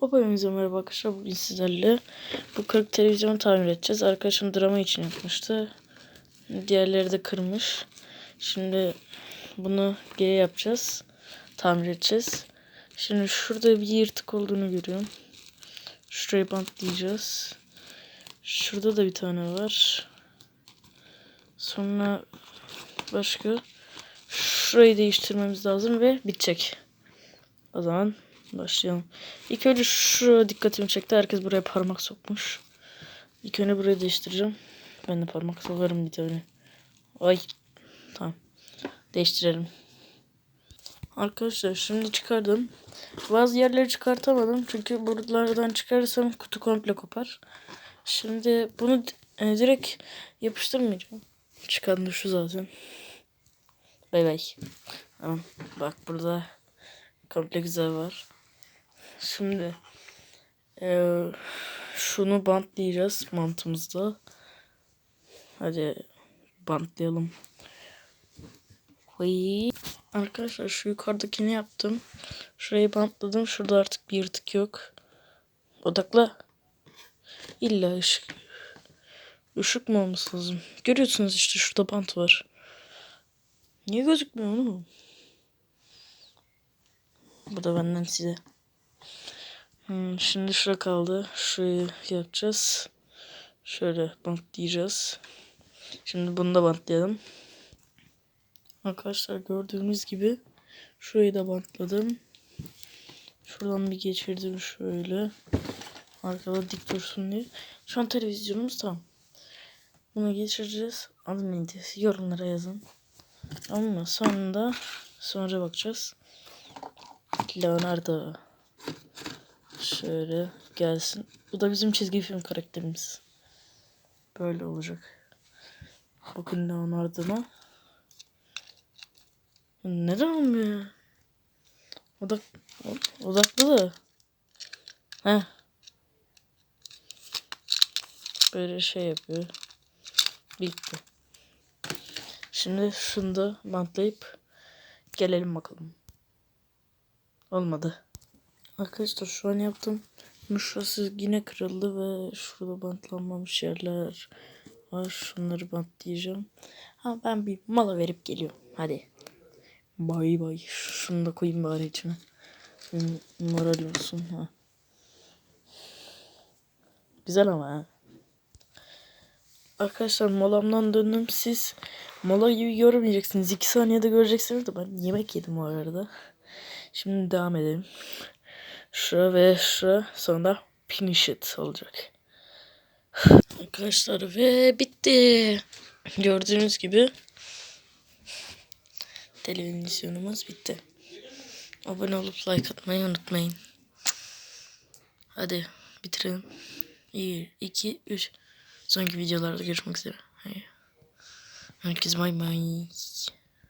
Hepinize merhaba arkadaşlar. Bugün sizlerle bu kırık televizyonu tamir edeceğiz. Arkadaşım drama için yapmıştı. Diğerleri de kırmış. Şimdi bunu geri yapacağız. Tamir edeceğiz. Şimdi şurada bir yırtık olduğunu görüyorum. Şurayı bantlayacağız. Şurada da bir tane var. Sonra başka şurayı değiştirmemiz lazım ve bitecek. O zaman başlayalım. İlk önce şu dikkatimi çekti. Herkes buraya parmak sokmuş. İlk önce burayı değiştireceğim. Ben de parmak sokarım bir tane. Ay. Tamam. Değiştirelim. Arkadaşlar şimdi çıkardım. Bazı yerleri çıkartamadım. Çünkü buralardan çıkarırsam kutu komple kopar. Şimdi bunu e, direkt yapıştırmayacağım. Çıkan şu zaten. Bay bay. Tamam. Bak burada komple güzel var. Şimdi eee, şunu bantlayacağız mantımızda. Hadi bantlayalım. Oy. Arkadaşlar şu yukarıdakini yaptım. Şurayı bantladım. Şurada artık bir yırtık yok. Odakla. İlla ışık. Işık mı olması lazım? Görüyorsunuz işte şurada bant var. Niye gözükmüyor oğlum? Bu da benden size. Hmm, şimdi şura kaldı. Şurayı yapacağız. Şöyle bantlayacağız. Şimdi bunu da bantlayalım. Arkadaşlar gördüğünüz gibi şurayı da bantladım. Şuradan bir geçirdim şöyle. Arkada dik dursun diye. Şu an televizyonumuz tamam. Bunu geçireceğiz. Adı neydi? Yorumlara yazın. Ama sonunda sonra bakacağız. Leonardo. Şöyle gelsin. Bu da bizim çizgi film karakterimiz. Böyle olacak. Bakın Leonardo'na. Neden olmuyor? Odak, odaklı da. Heh. Böyle şey yapıyor. Bitti. Şimdi şunu da bantlayıp gelelim bakalım. Olmadı. Arkadaşlar şu an yaptım. Şurası yine kırıldı ve şurada bantlanmamış yerler var. Şunları bantlayacağım. Ha ben bir mola verip geliyorum. Hadi. Bay bay. Şunu da koyayım bari içine. Moral olsun. Ha. Güzel ama ha. Arkadaşlar molamdan döndüm. Siz mola gibi görmeyeceksiniz. 2 saniyede göreceksiniz de ben yemek yedim o arada. Şimdi devam edelim. Şura ve şura sonra finish it olacak. Arkadaşlar ve bitti. Gördüğünüz gibi televizyonumuz bitti. Abone olup like atmayı unutmayın. Hadi bitirelim. 1, 2, 3. Sonraki videolarda görüşmek üzere. Herkese bay bay.